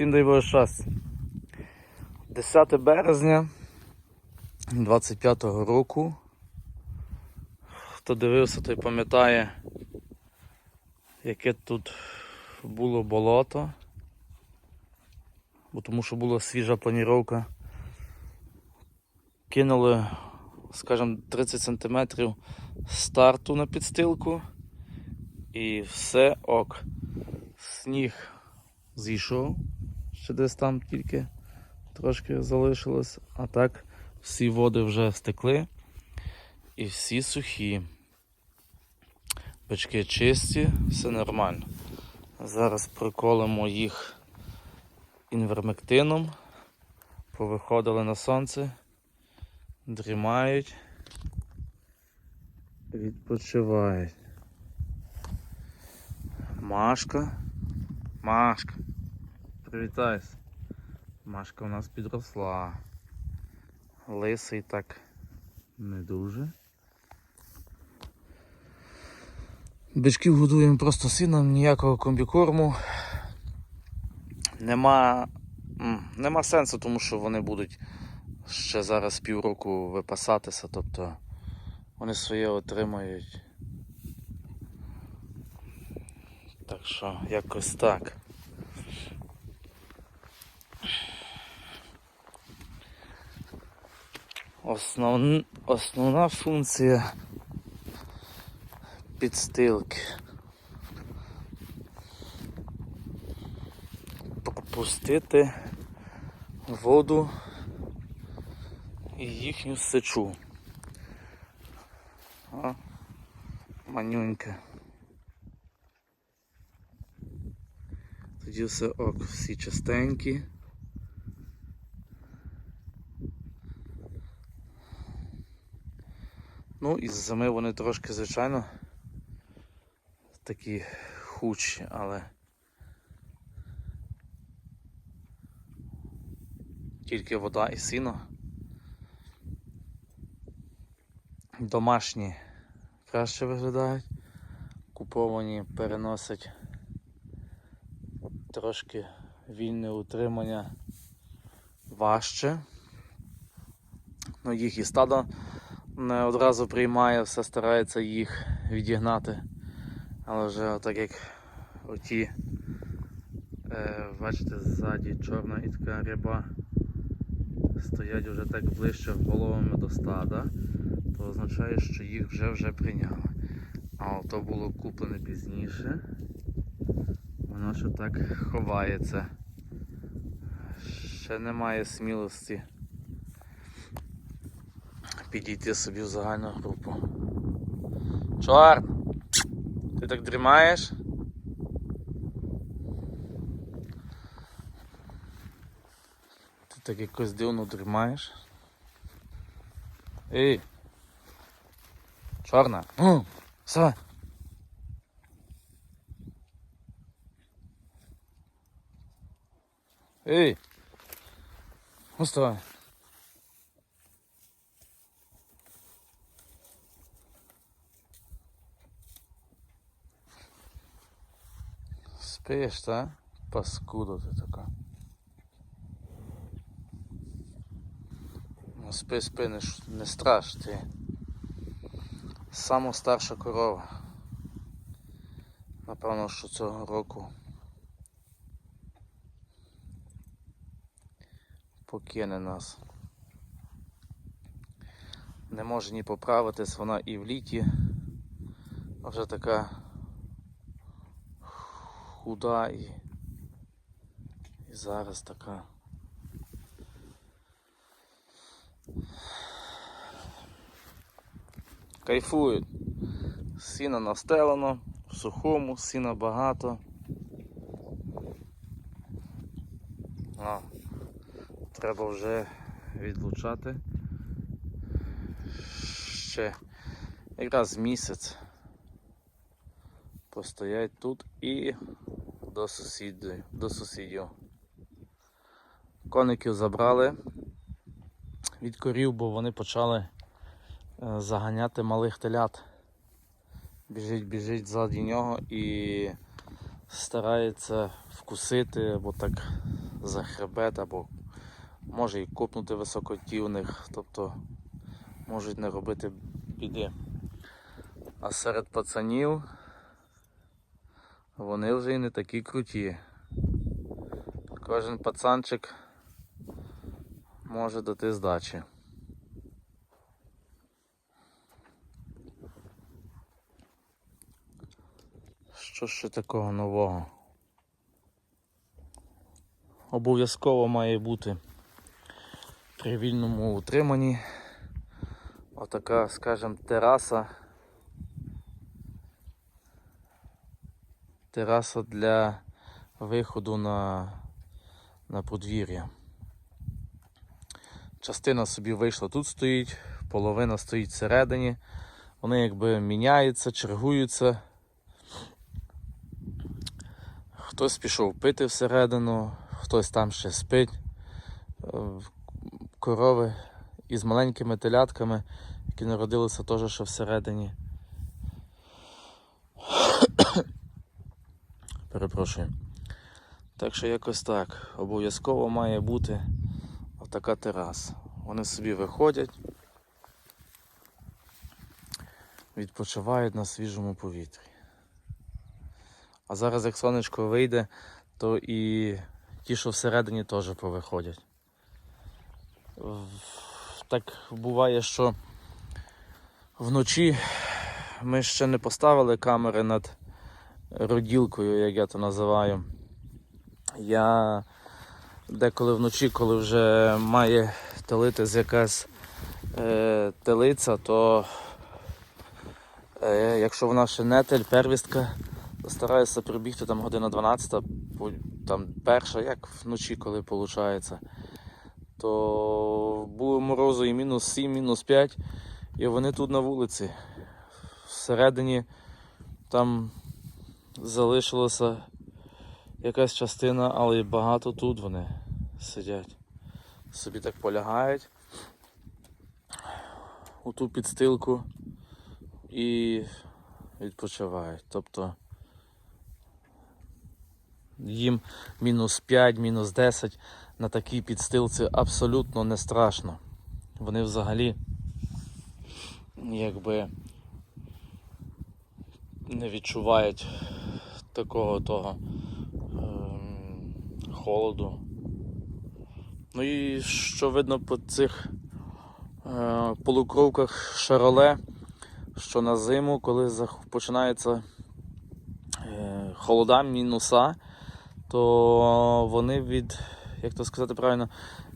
Всім дай Боже щастя. 10 березня 25-го року. Хто дивився, той пам'ятає, яке тут було болото. Бо тому що була свіжа планіровка. Кинули, скажімо, 30 см старту на підстилку. І все ок. Сніг зійшов, ще десь там тільки трошки залишилось, а так всі води вже стекли і всі сухі. Бички чисті, все нормально. Зараз приколимо їх інвермектином, повиходили на сонце, дрімають, відпочивають. Машка. Машка. Привітайся. Машка у нас підросла. Лисий так не дуже. Бичків годуємо просто сином, ніякого комбікорму. Нема, нема сенсу, тому що вони будуть ще зараз півроку випасатися, тобто вони своє отримають. Так що якось так. Основн... Основна функція підстилки. Пропустити воду і їхню сечу. А, манюнька. Тоді все ок, всі чистенькі. Ну, із зими вони трошки, звичайно, такі худші, але тільки вода і сіно. Домашні краще виглядають, куповані переносять трошки вільне утримання важче. Ну, їх і стадо не одразу приймає, все старається їх відігнати. Але вже так як оті, е, бачите, ззаді чорна і така ряба стоять вже так ближче головами до стада, то означає, що їх вже вже прийняли. А то було куплене пізніше. Воно ще так ховається. Ще немає смілості підійти собі в загальну групу. Чорт! Ти так дрімаєш? Ти так якось дивно дрімаєш? Ей! Чорна! Ну, вставай! Ей! Вставай! Спиш, та? Паскуда ти така. Ну спи, спи, не, не страш ти. Сама старша корова. Напевно, що цього року покине нас. Не може ні поправитись, вона і в літі вже така худа і, і зараз така. Кайфують. Сіна настелено, в сухому, сіна багато. А, треба вже відлучати. Ще якраз місяць постоять тут і до сусідів. До сусідів. Коників забрали від корів, бо вони почали е, заганяти малих телят. Біжить, біжить ззаді нього і старається вкусити або так за хребет або може і копнути високотівних, тобто можуть не робити біди. А серед пацанів вони вже і не такі круті. Кожен пацанчик може дати здачі. Що ще такого нового? Обов'язково має бути при вільному утриманні отака, скажімо, тераса. Тераса для виходу на, на подвір'я. Частина собі вийшла тут стоїть, половина стоїть всередині. Вони якби міняються, чергуються. Хтось пішов пити всередину, хтось там ще спить. Е, Корови із маленькими телятками, які народилися теж ще всередині. Перепрошую. Так що якось так. Обов'язково має бути отака тераса. Вони собі виходять, відпочивають на свіжому повітрі. А зараз, як сонечко вийде, то і ті, що всередині, теж повиходять. Так буває, що вночі ми ще не поставили камери над роділкою, як я то називаю. Я деколи вночі, коли вже має телитись якась е, телиця, то е, якщо вона ще не тель, первістка, стараюся прибігти там година 12, там перша, як вночі, коли виходить. То було морозу і мінус 7, мінус 5, і вони тут на вулиці. Всередині там залишилося якась частина, але і багато тут вони сидять. Собі так полягають у ту підстилку і відпочивають. Тобто їм мінус 5, мінус 10 на такій підстилці абсолютно не страшно. Вони взагалі якби не відчувають такого того ем, холоду. Ну і що видно по цих е, полукровках шароле, що на зиму, коли починається е, холода, мінуса, то вони від, як то сказати правильно,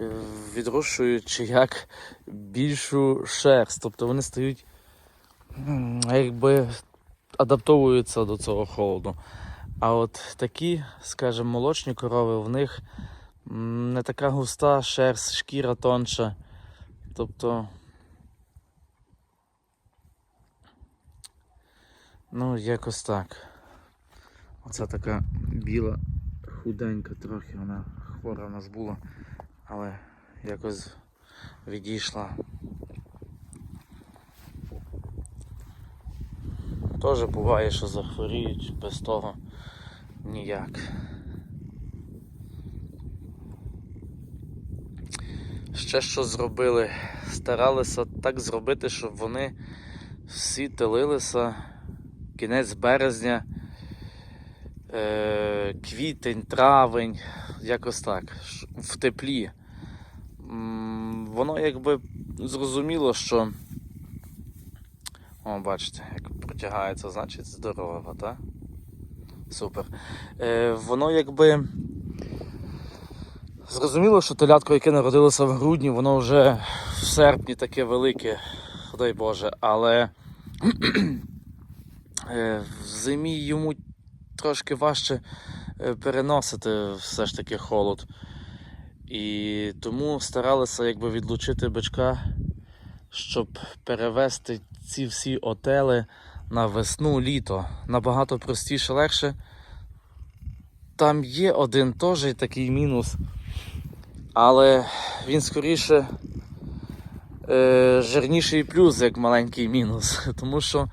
е, відрощують як більшу шерсть. Тобто вони стають якби адаптовуються до цього холоду. А от такі, скажімо, молочні корови, в них не така густа шерсть, шкіра тонша. Тобто. Ну, якось так. Оце така біла, худенька трохи, вона хвора в нас була, але якось відійшла. Теж буває, що захворіють, без того ніяк. Ще що зробили? Старалися так зробити, щоб вони всі телилися кінець березня, е, квітень, травень, якось так, в теплі. Воно якби зрозуміло, що о, бачите, як протягається, значить здорова, так? Супер. Е, воно якби. Зрозуміло, що телятко, яке народилося в грудні, воно вже в серпні таке велике, дай Боже, але е, в зимі йому трошки важче е, переносити все ж таки холод. І тому старалися якби відлучити бичка, щоб перевести ці всі отели на весну, літо. Набагато простіше, легше. Там є один теж такий мінус, але він скоріше е, жирніший плюс, як маленький мінус. Тому що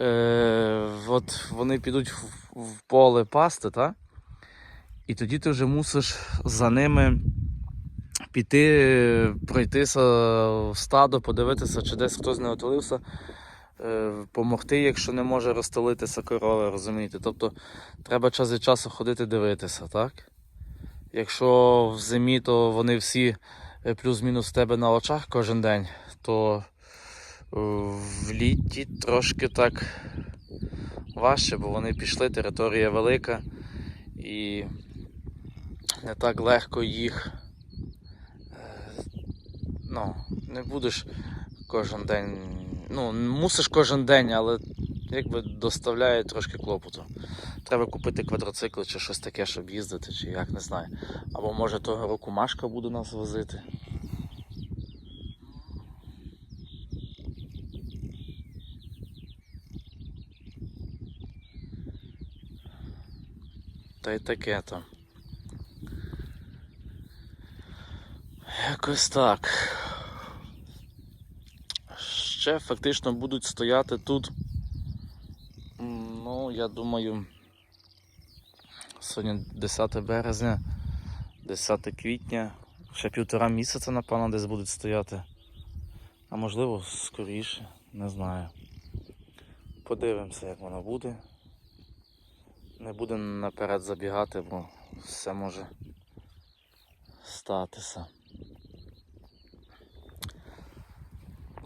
е, от вони підуть в, в поле пасти, та? І тоді ти вже мусиш за ними піти, пройтися в стадо, подивитися, чи десь хтось не отолився, допомогти, якщо не може розтолитися корова, розумієте? Тобто треба час від часу ходити дивитися, так? Якщо в зимі, то вони всі е, плюс-мінус в тебе на очах кожен день, то е, в літі трошки так важче, бо вони пішли, територія велика і не так легко їх. е, Ну, не будеш кожен день. Ну, мусиш кожен день, але якби доставляє трошки клопоту. Треба купити квадроцикл чи щось таке, щоб їздити, чи як не знаю. Або може того року Машка буде нас возити. Та й таке то. Якось так. Ще фактично будуть стояти тут. Ну, я думаю, сьогодні 10 березня, 10 квітня, ще півтора місяця, напевно, десь будуть стояти. А можливо, скоріше, не знаю. Подивимося, як воно буде. Не будемо наперед забігати, бо все може статися.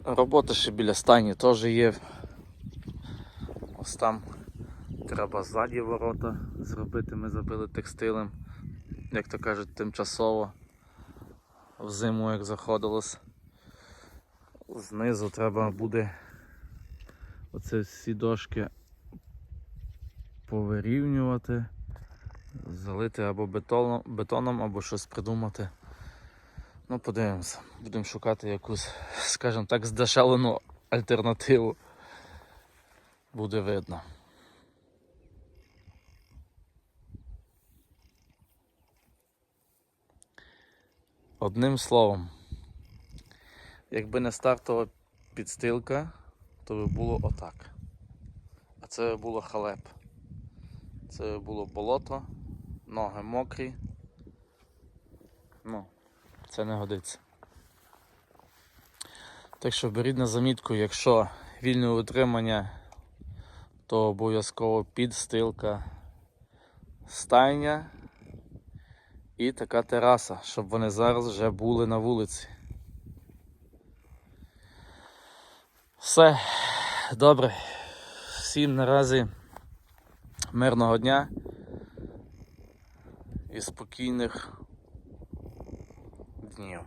Робота ще біля стайні теж є. Ось там треба ззаді ворота зробити. Ми забили текстилем, як то кажуть, тимчасово. Взиму як заходилось. Знизу треба буде оце всі дошки повирівнювати, залити або бетоном, бетоном, або щось придумати. Ну, подивимося. Будемо шукати якусь, скажімо так, здешевлену альтернативу. Буде видно. Одним словом, якби не стартова підстилка, то би було отак. А це би було халеп. Це було болото, ноги мокрі. Ну, це не годиться. Так що беріть на замітку, якщо вільне утримання, то обов'язково підстилка, стайня і така тераса, щоб вони зараз вже були на вулиці. Все, добре. Всім наразі мирного дня і спокійних new.